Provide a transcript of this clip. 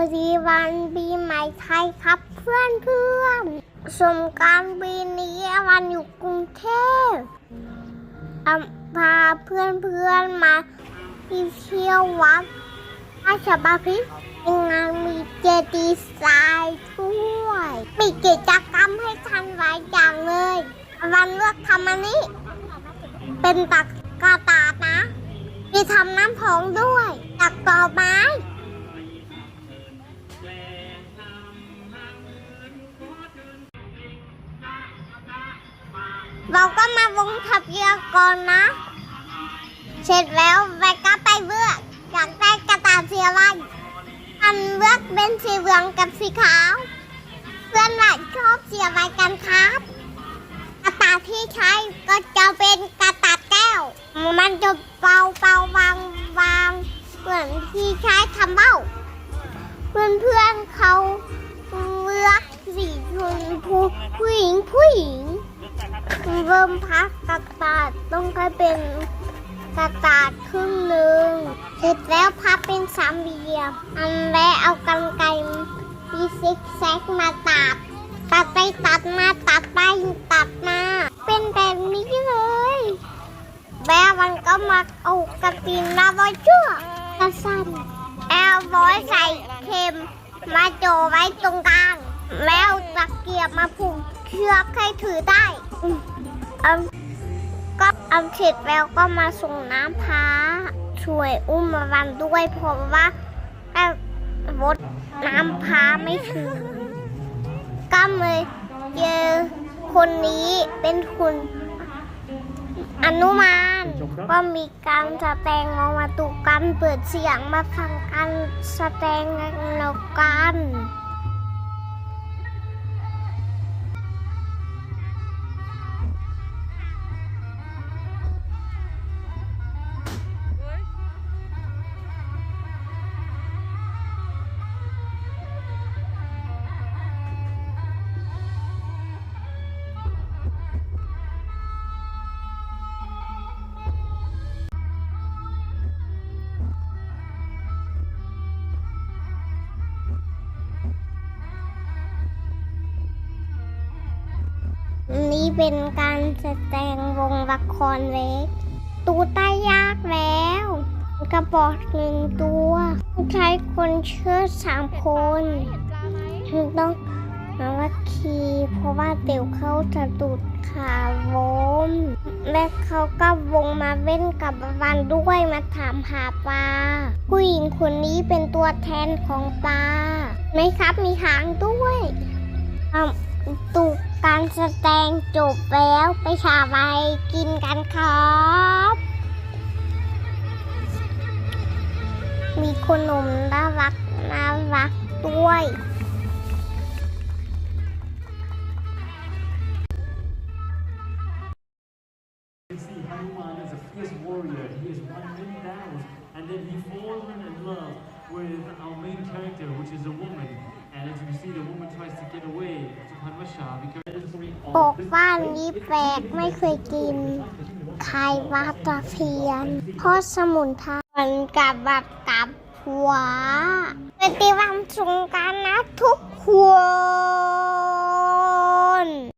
อดีวันปีใหม่ไทยครับเพื่อนเพื่อนสงการปีนี้วันอยู่กรุงเทพพาเพื่อนเพื่อนมาเที่ยววัดราชบัณฑิตรงานมีเจดีย์ทรายด้วย มีกิจกรรมให้ทันหลายอย่างเลย วันเลือกทำอันนี้ เป็นตักกระตาดนะ มีทำน้ำผงด้วย ตักต่อไม้ เราก็มาวงทะเบียนก่อนนะ เสร็จแล้วแวก็ไปเลือกอยากได้กระต่ายสีอะไรอันเลือกเป็นสีเหลืองกับสีขาว เพื่อนหลายชอบสีอะไรกันครับกระต่ายที่ใช้ก็จะเป็นกระต่ายแก้ว มันจะเบาเบาๆวางวางเหมือนที่ใช้ทำเบ้า เพื่อนเพื่อนๆเขาเลือกสีชมพูผู้หญิงผู้หญิง เริ่มพักกระตาดต้องให้เป็นกระตาดครึ่งหนึ่งเสร็จแล้วพับเป็นสามเหลี่ยมอันและเอากรรไกรมีซิกแซกมาตัด ตัดไปตัดมาตัดไปตัดมา เป็นแบบนี้เลย แล้วมันก็มาเอากระตินมาไว้ชั่วกระสั้นแอลบอยใส่เข็มมาโจไว้ตรงกลาง แล้วตะเกียบมาผูกเชือกให้ถือได้ อืมเอาก็เอาเสร็จแล้วก็มาส่งน้ำพระช่วยอุ้มมาวันด้วยเพราะว่าถ้ารถน้ำพระไม่ถึงก็เลยเจอคนนี้เป็นคุณอนุมานก็มีการแสดงมามาตุกันเปิดเสียงมาฟังกันแสดงแล้วกัน นี่เป็นการแสดงวงละครเล็ก ตูตายากแล้ว กระบอกหนึ่งตัวใช้คนเชื่อสามคนต้องมาว่าคีเพราะว่าเดี๋ยวเขาจะดูดขาวมและเขาก็วงมาเล่นกับวันด้วยมาถามหาปลาผู้หญิงคนนี้เป็นตัวแทนของปลาไหมครับมีหางด้วยตุ การแสดงจบแล้วไปชาไปกินกันครับ มีขนมน่ารักน่ารักด้วย ปกบ้านนี้แปลกไม่เคยกินไข่ปลาตะเพียนทอดสมุนไพรมันกับแบบกับหัวเป็นตีวันสงการนะทุกคน